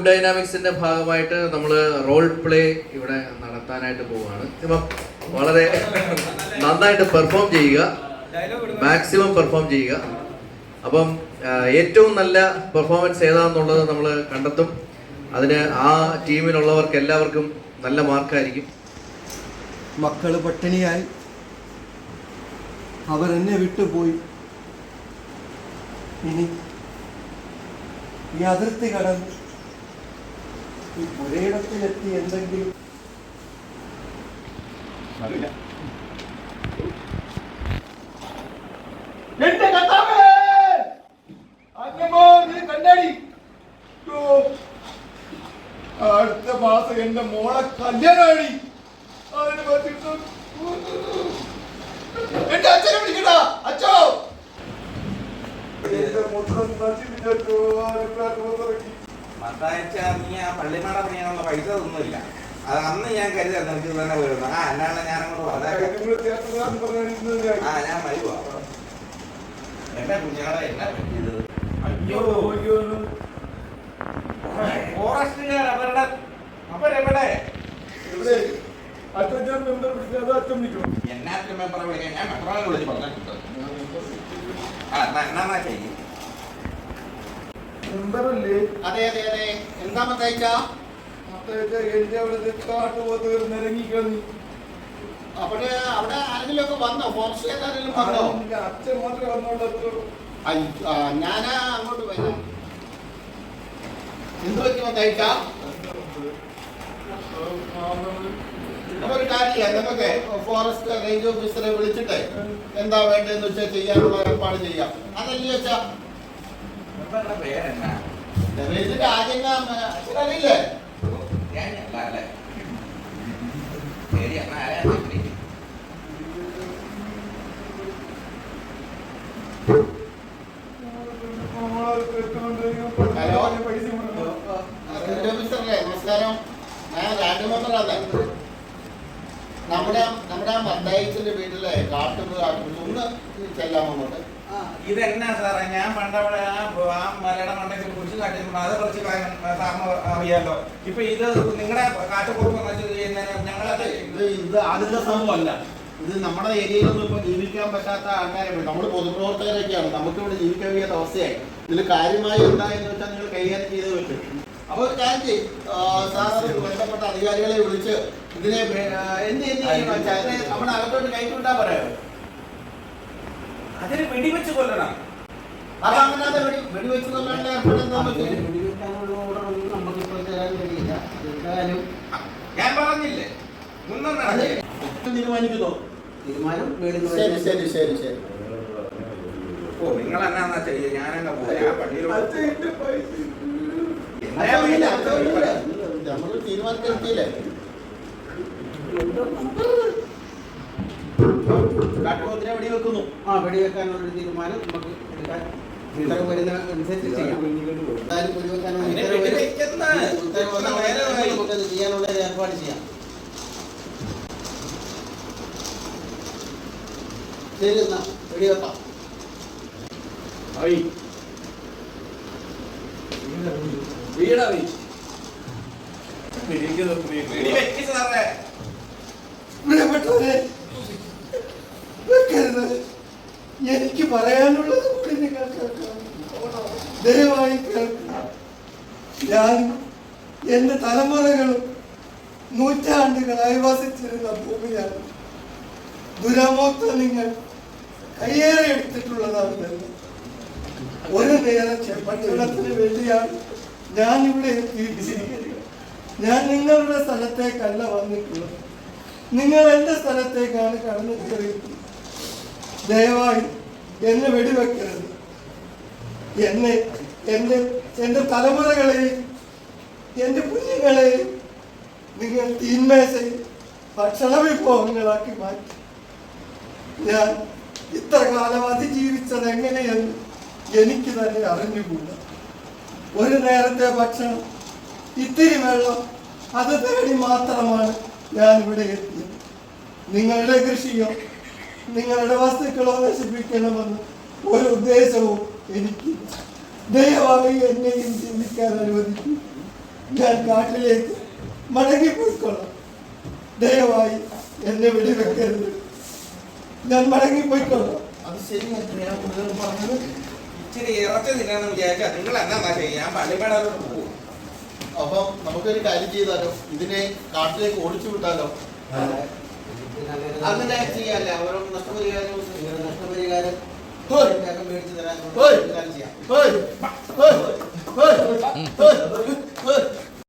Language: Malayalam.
ഗ്രൂപ്പ് ഡൈനാമിക്സിന്റെ ഭാഗമായിട്ട് നമ്മൾ റോൾ പ്ലേ ഇവിടെ നടത്താനായിട്ട് പോവുകയാണ് ഇപ്പം വളരെ നന്നായിട്ട് പെർഫോം ചെയ്യുക. മാക്സിമം പെർഫോം ചെയ്യുക. അപ്പം ഏറ്റവും നല്ല പെർഫോമൻസ് ഏതാണെന്നുള്ളത് നമ്മൾ കണ്ടെത്തും. അതിന് ആ ടീമിലുള്ളവർക്ക് എല്ലാവർക്കും നല്ല മാർക്കായിരിക്കും. മക്കൾ പട്ടിണിയായി. അവർ എന്നെ വിട്ടുപോയി. ഇനി ഈ അതിർത്തി കടന്ന് ഈ പുരയിടത്തിലെത്തി എന്തെങ്കിലും? എന്റെ കർത്താവേ! അങ്ങമ്മോ, നീ കണ്ടടി. യ്യോ. അടുത്ത മാസം എന്റെ മോളെ കല്യാണമാണ് അതിന് പറ്റിയിട്ട് എന്റെ അച്ഛനെ വിളിക്കണ്ട അച്ഛോ. എന്റെ മൊത്തം നശിപ്പിച്ചോ മത്തായച്ച നീ ആ പള്ളിമേട പണിയാനുള്ള പൈസ ഒന്നുമില്ല അത് അന്ന് ഞാൻ കരുതി നിനക്ക് തന്നെ വരുന്നു. ആ എന്നാണ് ഞാൻ അങ്ങോട്ട് പറഞ്ഞേക്കാം ആ ഞാൻ വരുവാ എന്റെ കുഞ്ഞാടെ എന്നാ പറ്റിയത്? അയ്യോ. ഫോറസ്റ്റുകാർ അവരുടെ അവരെവിടെ? അച്ഛൻ മെമ്പർ അച്ഛൻ വിളിക്കും വിളിക്കാൻ? ഞാൻ മെമ്പറെ വിളിച്ച് പറഞ്ഞിട്ടുണ്ട്. ആ എന്നാ എന്നാ ചെയ്യും. മെമ്പറല്ലേ അതെ അതെ അതെ. എന്താ മത്തയച്ച? എന്റെ അവിടെ കാട്ട് അവിടെ അവിടെ ആരെങ്കിലും ഒക്കെ വന്നോ? അച്ഛൻ മാത്രമേ വന്നോളൂ ഞാൻ അങ്ങോട്ട് വരാം. എന്ത് പറ്റി മത്തയച്ച? അപ്പൊ ഒരു കാര്യമില്ല. നമുക്ക് ഫോറസ്റ്റ് റേഞ്ച് ഓഫീസറെ വിളിച്ചിട്ട്. എന്താ വേണ്ടതെന്ന് വെച്ചാൽ ചെയ്യാനുള്ള ഏർപ്പാട് ചെയ്യാം. അതല്ലേ വെച്ചാ മെമ്പറുടെ പേരെന്നാ? ആദ്യം ഞാൻ അല്ല അല്ലേ? ശരി എന്നാ ആരാ വിളിക്കുന്നത്? റേഞ്ച് ഓഫീസറല്ലേ നമസ്കാരം. ഞാൻ നമ്മുടെ നമ്മുടെ മത്തായിച്ചിന്റെ വീട്ടിലെ കാട്ടുമ്പോൾ ഒന്ന് അങ്ങോട്ട് ഇതെന്നാ സാറേ? ഞാൻ പണ്ടവിടെ ആ ആ മലയുടെ മണ്ടയ്ക്ക് കുറിച്ച് കാട്ടിട്ടുണ്ട് അത് കുറച്ച് സാറിന് അറിയാലോ. ഇപ്പൊ ഇത് നിങ്ങളുടെ കാട്ടുകുറുപ്പ് ഞങ്ങളത് ഇത് ഇത് അതിന്റെ സംഭവമല്ല. ഇത് നമ്മുടെ ഏരിയയിലൊന്നും ഇപ്പൊ ജീവിക്കാൻ പറ്റാത്ത ആൾക്കാരെ നമ്മൾ പൊതുപ്രവർത്തകരൊക്കെയാണ്. നമുക്ക് ഇവിടെ ജീവിക്കാൻ വയ്യാത്ത അവസ്ഥയായി. ഇതിൽ കാര്യമായി എന്താ എന്ന് വെച്ചാൽ നിങ്ങൾ കൈകാര്യം ചെയ്ത് പറ്റും അപ്പോൾ ഞാൻ അത് ബന്ധപ്പെട്ട അധികാരികളെ വിളിച്ച് ഇതിനെ എന്ത് എന്ത് നമ്മുടെ അകത്തോട്ട് കൈക്കൊണ്ടാ പറയാം അതിന് വെടിവെച്ച് കൊല്ലണം. ഞാൻ പറഞ്ഞില്ലേ? തീരുമാനിക്കുന്നോ. തീരുമാനം ശരി ശരി ശരി ശരി. ഓ നിങ്ങൾ ഞാനെന്നാ എന്നാ പോയാ പള്ളിയിലോട്ട്. നമ്മൾ തീരുമാനത്തിലെത്തിയില്ലേ കാട്ടുപോത്തിനെ വെടി വെക്കുന്നു? ആ വെടിവെക്കാനുള്ള ഒരു തീരുമാനം നമുക്ക് എടുക്കാൻ ഉത്തരവ് വരുന്ന അനുസരിച്ച് ചെയ്യാം. എന്തായാലും വെടിവെക്കാനുള്ള അതിനെ ഉത്തരവ് വരും. വെടിവെക്കുന്ന ഉത്തരവ് വന്ന നേരെ ഉടനെ വരും. നമുക്കത് ചെയ്യാനുള്ള ഒരു ഏർപ്പാട് ചെയ്യാം. ശരി എന്നാ വെടിവെക്കാം വെടിവെക്ക് സാറേ. പ്രിയപ്പെട്ടവരെ വെക്കരുത് എനിക്ക് പറയാനുള്ളത് കൂടി നിങ്ങൾ കേൾക്കണം ദയവായി കേൾക്കുക. ഞാൻ എന്റെ തലമുറകളും നൂറ്റാണ്ടുകളായി വസിച്ചിരുന്ന ഭൂമിയാണ്. ദുരമോത്ത നിങ്ങൾ കയ്യേറെ എടുത്തിട്ടുള്ളതാണ്. ഒരു നേരം ഭക്ഷണത്തിന് വേണ്ടിയാണ് ഞാൻ ഇവിടെ എത്തിയിരിക്കുന്നത് ഞാൻ നിങ്ങളുടെ സ്ഥലത്തേക്കല്ല വന്നിട്ടുള്ളത്. നിങ്ങൾ എന്റെ സ്ഥലത്തേക്കാണ് കടന്നു കയറിയിട്ടുള്ളത്. ദയവായി എന്നെ വെടിവെക്കരുത്. എന്നെ എന്റെ എന്റെ തലമുറകളെയും എന്റെ കുഞ്ഞുങ്ങളെയും നിങ്ങൾ തീന്മേശയിൽ ഭക്ഷണ വിഭവങ്ങളാക്കി മാറ്റി. ഞാൻ ഇത്ര കാലം അതിജീവിച്ചത് എങ്ങനെയെന്ന് എനിക്ക് തന്നെ അറിഞ്ഞുകൂടാ. ഒരു നേരത്തെ ഭക്ഷണം ഇത്തിരി വെള്ളം അത് തേടി മാത്രമാണ് ഞാൻ ഇവിടെ എത്തിയത്. നിങ്ങളുടെ കൃഷിയോ നിങ്ങളുടെ വസ്തുക്കളോ നശിപ്പിക്കണമെന്ന് ഒരു ഉദ്ദേശവും എനിക്ക് ദയവായി എന്നെയും ജീവിക്കാൻ അനുവദിക്കും. ഞാൻ കാട്ടിലേക്ക് മടങ്ങിപ്പോയിക്കൊള്ളാം ദയവായി എന്നെ വെടിവെക്കരുത്. ഞാൻ മടങ്ങിപ്പോയിക്കൊള്ളാം അത് ശരിയാണ് പറഞ്ഞത് ഇച്ചിരി ഇറച്ചി തിന്നാന്ന് വിചാരിച്ചാൽ നിങ്ങൾ എന്നാ ശരി ഞാൻ പള്ളിമേടോട്ട് പോകും. അപ്പം നമുക്കൊരു കാര്യം ചെയ്താലോ? ഇതിനെ കാട്ടിലേക്ക് ഓടിച്ചു വിട്ടാലോ? അങ്ങനെ ചെയ്യാല്ല ഓരോ നഷ്ടപരിഹാരവും നഷ്ടപരിഹാരം മേടിച്ചു തരാൻ ചെയ്യാം.